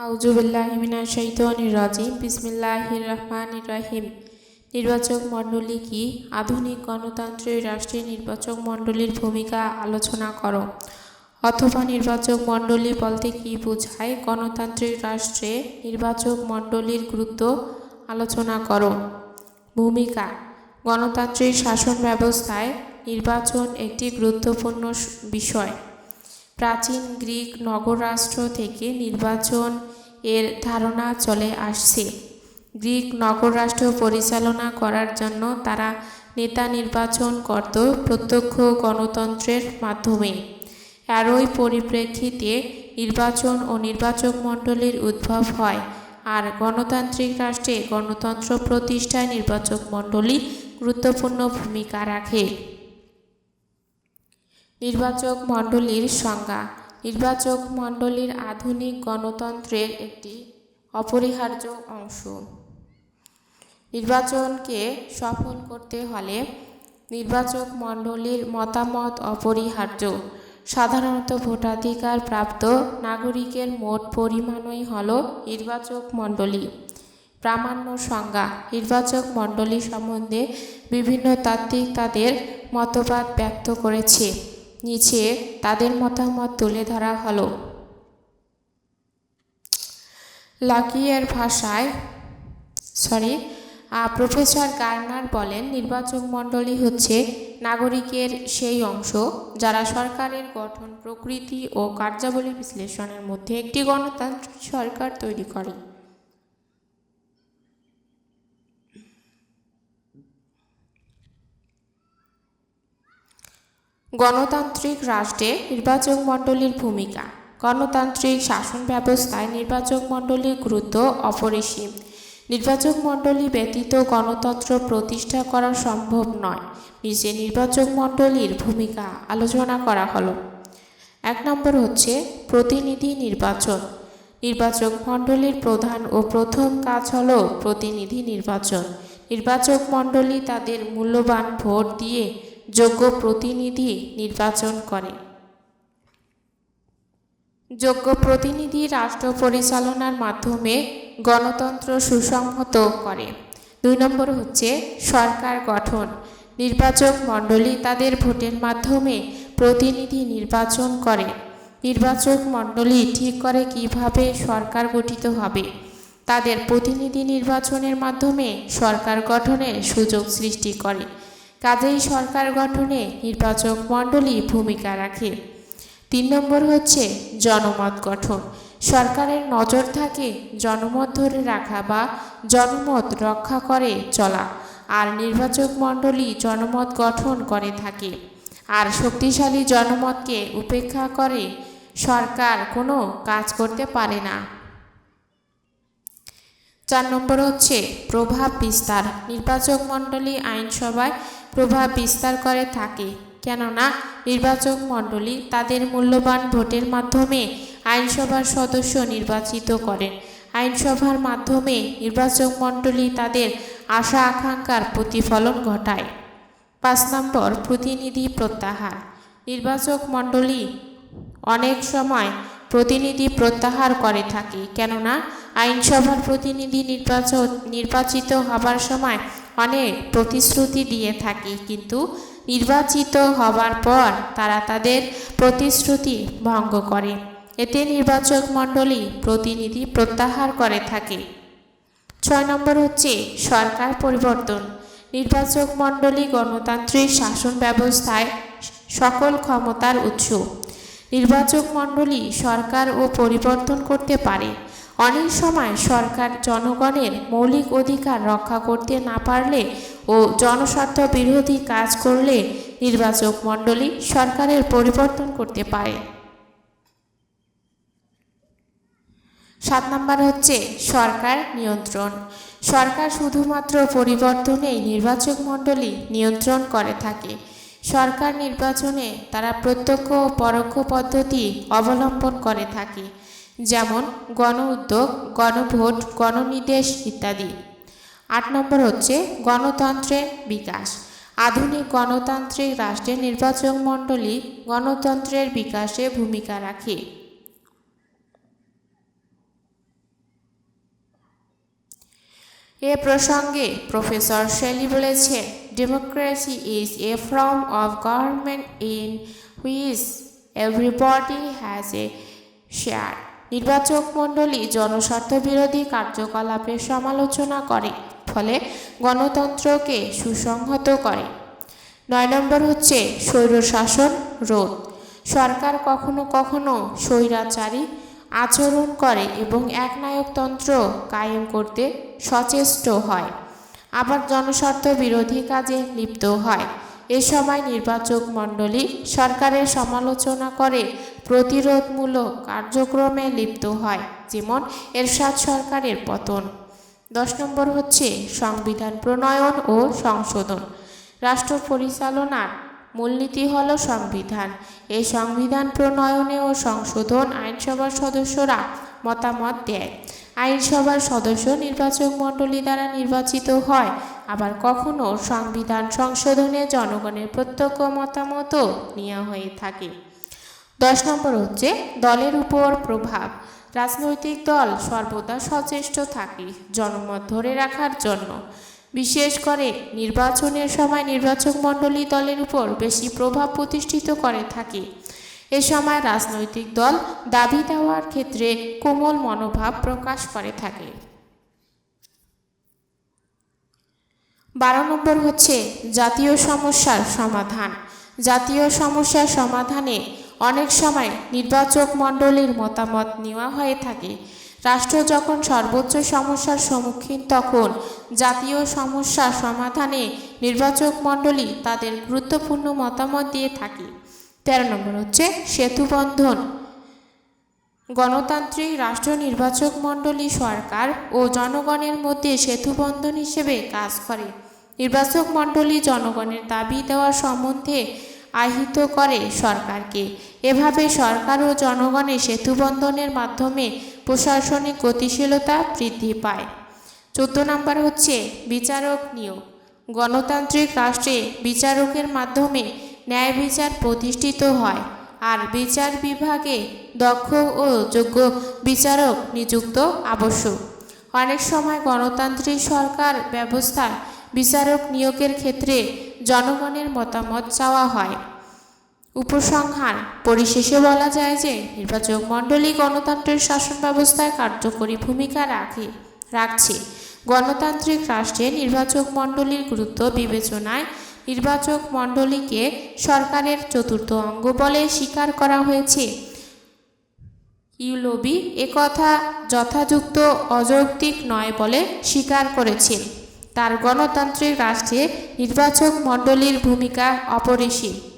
আউজুবিল্লাহিমিনা শৈতানির রাজিম। বিসমিল্লাহির রহমানির রহিম। নির্বাচক মণ্ডলী কি? আধুনিক গণতান্ত্রিক রাষ্ট্রের নির্বাচক মণ্ডলীর ভূমিকা আলোচনা করো। অথবা নির্বাচক মণ্ডলী বলতে কি বোঝায়? গণতান্ত্রিক রাষ্ট্রে নির্বাচক মণ্ডলীর গুরুত্ব আলোচনা করো। ভূমিকা। গণতান্ত্রিক শাসন ব্যবস্থায় নির্বাচন একটি গুরুত্বপূর্ণ বিষয়। প্রাচীন গ্রিক নগররাষ্ট্র থেকে নির্বাচন এর ধারণা চলে আসছে। গ্রিক নগররাষ্ট্র পরিচালনা করার জন্য তারা নেতা নির্বাচন করত প্রত্যক্ষ গণতন্ত্রের মাধ্যমে। এরই পরিপ্রেক্ষিতে নির্বাচন ও নির্বাচক মণ্ডলীর উদ্ভব হয় আর গণতান্ত্রিক রাষ্ট্রে গণতন্ত্র প্রতিষ্ঠায় নির্বাচক মণ্ডলী গুরুত্বপূর্ণ ভূমিকা রাখে। নির্বাচক মণ্ডলীর সংজ্ঞা নির্বাচক মণ্ডলীর আধুনিক গণতন্ত্রের একটি অপরিহার্য অংশ। নির্বাচনকে সফল করতে হলে নির্বাচক মণ্ডলীর মতামত অপরিহার্য। সাধারণত ভোটাধিকার প্রাপ্ত নাগরিকের মোট পরিমাণই হল নির্বাচক মণ্ডলী। প্রামাণ্য সংজ্ঞা, নির্বাচক মণ্ডলী সম্বন্ধে বিভিন্ন তাত্ত্বিক তাদের মতবাদ ব্যক্ত করেছে। নিচে তাদের মতামত তুলে ধরা হলো। লাকিয়ের ভাষায় সরি প্রফেসর গার্নার বলেন, নির্বাচক মণ্ডলী হচ্ছে নাগরিকের সেই অংশ যারা সরকারের গঠন, প্রকৃতি ও কার্যাবলী বিশ্লেষণের মধ্যে একটি গণতান্ত্রিক সরকার তৈরি করে। গণতান্ত্রিক রাষ্ট্রে নির্বাচক মণ্ডলীর ভূমিকা। গণতান্ত্রিক শাসন ব্যবস্থায় নির্বাচক মণ্ডলীর গুরুত্ব অপরিসীম। নির্বাচক মণ্ডলী ব্যতীত গণতন্ত্র প্রতিষ্ঠা করা সম্ভব নয়। নিচে নির্বাচক মণ্ডলীর ভূমিকা আলোচনা করা হলো। এক নম্বর হচ্ছে প্রতিনিধি নির্বাচন। নির্বাচক মণ্ডলীর প্রধান ও প্রথম কাজ হল প্রতিনিধি নির্বাচন। নির্বাচক মণ্ডলী তাদের মূল্যবান ভোট দিয়ে যোগ্য প্রতিনিধি নির্বাচন করে। যোগ্য প্রতিনিধি রাষ্ট্র পরিচালনার মাধ্যমে গণতন্ত্র সুসংহত করে। দুই নম্বর হচ্ছে সরকার গঠন। নির্বাচক মণ্ডলী তাদের ভোটের মাধ্যমে প্রতিনিধি নির্বাচন করে। নির্বাচক মণ্ডলী ঠিক করে কীভাবে সরকার গঠিত হবে। তাদের প্রতিনিধি নির্বাচনের মাধ্যমে সরকার গঠনের সুযোগ সৃষ্টি করে। কাজেই সরকার গঠনে নির্বাচক মণ্ডলী ভূমিকা রাখে। তিন নম্বর হচ্ছে জনমত গঠন। সরকারের নজর থাকে জনমত ধরে রাখা বা জনমত রক্ষা করে চলা, আর নির্বাচক মণ্ডলী জনমত গঠন করে থাকে। আর শক্তিশালী জনমতকে উপেক্ষা করে সরকার কোনো কাজ করতে পারে না। চার নম্বর হচ্ছে প্রভাব বিস্তার। নির্বাচক মণ্ডলী আইনসভায় প্রভাব বিস্তার করে থাকে। কেননা, নির্বাচক মণ্ডলী তাদের মূল্যবান ভোটের মাধ্যমে আইনসভার সদস্য নির্বাচিত করেন। আইনসভার মাধ্যমে নির্বাচক মণ্ডলী তাদের আশা আকাঙ্ক্ষার প্রতিফলন ঘটায়। পাঁচ নম্বর, প্রতিনিধি প্রত্যাহার। নির্বাচক মণ্ডলী অনেক সময় প্রতিনিধি প্রত্যাহার করে থাকে। কেননা, আইনসভার প্রতিনিধি নির্বাচন নির্বাচিত হবার সময় অনেক প্রতিশ্রুতি দিয়ে থাকে, কিন্তু নির্বাচিত হবার পর তারা তাদের প্রতিশ্রুতি ভঙ্গ করে। এতে নির্বাচক মণ্ডলী প্রতিনিধি প্রত্যাহার করে থাকে। ছয় নম্বর হচ্ছে সরকার পরিবর্তন। নির্বাচক মণ্ডলী গণতান্ত্রিক শাসন ব্যবস্থায় সকল ক্ষমতার উৎস। নির্বাচক মণ্ডলী সরকার ও পরিবর্তন করতে পারে। অনেক সময় সরকার জনগণের মৌলিক অধিকার রক্ষা করতে না পারলে ও জনস্বার্থ বিরোধী কাজ করলে নির্বাচক মণ্ডলী সরকারের পরিবর্তন করতে পারে। সাত নম্বর হচ্ছে সরকার নিয়ন্ত্রণ। সরকার শুধুমাত্র পরিবর্তনেই নির্বাচক মণ্ডলী নিয়ন্ত্রণ করে থাকে। সরকার নির্বাচনে তারা প্রত্যক্ষ ও পরোক্ষ পদ্ধতি অবলম্বন করে থাকে। যেমন গণ উদ্যোগ গণভোট গণনির্দেশ ইত্যাদি। আট নম্বর হচ্ছে গণতন্ত্রের বিকাশ। আধুনিক গণতান্ত্রিক রাষ্ট্রের নির্বাচক মণ্ডলী গণতন্ত্রের বিকাশে ভূমিকা রাখে। এ প্রসঙ্গে প্রফেসর শেলি বলেছেন democracy is a form of government in which everybody has a share নির্বাচক মণ্ডলী জনস্বার্থ বিরোধী কার্যকলাপের সমালোচনা করে, ফলে গণতন্ত্রকে সুসংহত করে। নয় নম্বর হচ্ছে স্বৈরশাসন রোধ। সরকার কখনো কখনো স্বৈরাচারী আচরণ করে এবং একনায়কতন্ত্র কায়েম করতে সচেষ্ট হয়। আবার জনস্বার্থ বিরোধী কাজে লিপ্ত হয়। এ সময় নির্বাচক মণ্ডলী সরকারের সমালোচনা করে প্রতিরোধমূলক কার্যক্রমে লিপ্ত হয়, যেমন এরশাদ সরকারের পতন। দশ নম্বর হচ্ছে সংবিধান প্রণয়ন ও সংশোধন। রাষ্ট্র পরিচালনার মূলনীতি হল সংবিধান। এই সংবিধান প্রণয়নে ও সংশোধন আইনসভার সদস্যরা মতামত দেয়। আইনসভার সদস্য নির্বাচক মণ্ডলী দ্বারা নির্বাচিত হয়, আবার কখনো সংবিধান সংশোধনে জনগণের প্রত্যক্ষ মতামতও নেওয়া হয়ে থাকে। দশ নম্বর হচ্ছে দলের উপর প্রভাব। রাজনৈতিক দল সর্বদা সচেষ্ট থাকে জনমত ধরে রাখার জন্য। বিশেষ করে নির্বাচনের সময় নির্বাচক মণ্ডলী দলের উপর বেশি প্রভাব প্রতিষ্ঠিত করে থাকে। এ সময় রাজনৈতিক দল দাবি দেওয়ার ক্ষেত্রে কোমল মনোভাব প্রকাশ করে থাকে। বারো নম্বর হচ্ছে জাতীয় সমস্যার সমাধান। জাতীয় সমস্যার সমাধানে অনেক সময় নির্বাচক মণ্ডলীর মতামত নেওয়া হয়ে থাকে। রাষ্ট্র যখন সর্বোচ্চ সমস্যার সম্মুখীন, তখন জাতীয় সমস্যা সমাধানে নির্বাচক মণ্ডলী তাদের গুরুত্বপূর্ণ মতামত দিয়ে থাকে। তেরো নম্বর হচ্ছে সেতুবন্ধন গণতান্ত্রিক রাষ্ট্র নির্বাচক মণ্ডলী সরকার ও জনগণের মধ্যে সেতুবন্ধন হিসেবে কাজ করে। নির্বাচক মণ্ডলী জনগণের দাবি দেওয়ার সম্বন্ধে আহিত করে সরকারকে। এভাবে সরকার ও জনগণের সেতুবন্ধনের মাধ্যমে প্রশাসনিক গতিশীলতা বৃদ্ধি পায়। চোদ্দ নম্বর হচ্ছে বিচারক নিয়োগ। গণতান্ত্রিক রাষ্ট্রে বিচারকের মাধ্যমে ন্যায় বিচার প্রতিষ্ঠিত হয় আর বিচার বিভাগে দক্ষ ও যোগ্য বিচারক নিযুক্ত আবশ্যক। অনেক সময় গণতান্ত্রিক সরকার ব্যবস্থায় বিচারক নিয়োগের ক্ষেত্রে জনগণের মতামত চাওয়া হয়। উপসংহার, পরিশেষে বলা যায় যে, নির্বাচক মণ্ডলী গণতান্ত্রিক শাসন ব্যবস্থায় কার্যকরী ভূমিকা রাখে, রাখছে। গণতান্ত্রিক রাষ্ট্রে নির্বাচক মণ্ডলীর গুরুত্ব বিবেচনায় নির্বাচক মণ্ডলীকে সরকারের চতুর্থ অঙ্গ বলে স্বীকার করা হয়েছে। ইউলোবি একথা যথাযুক্ত অযৌক্তিক নয় বলে স্বীকার করেছেন। তার গণতান্ত্রিক রাষ্ট্রে নির্বাচক মণ্ডলীর ভূমিকা অপরিসীম।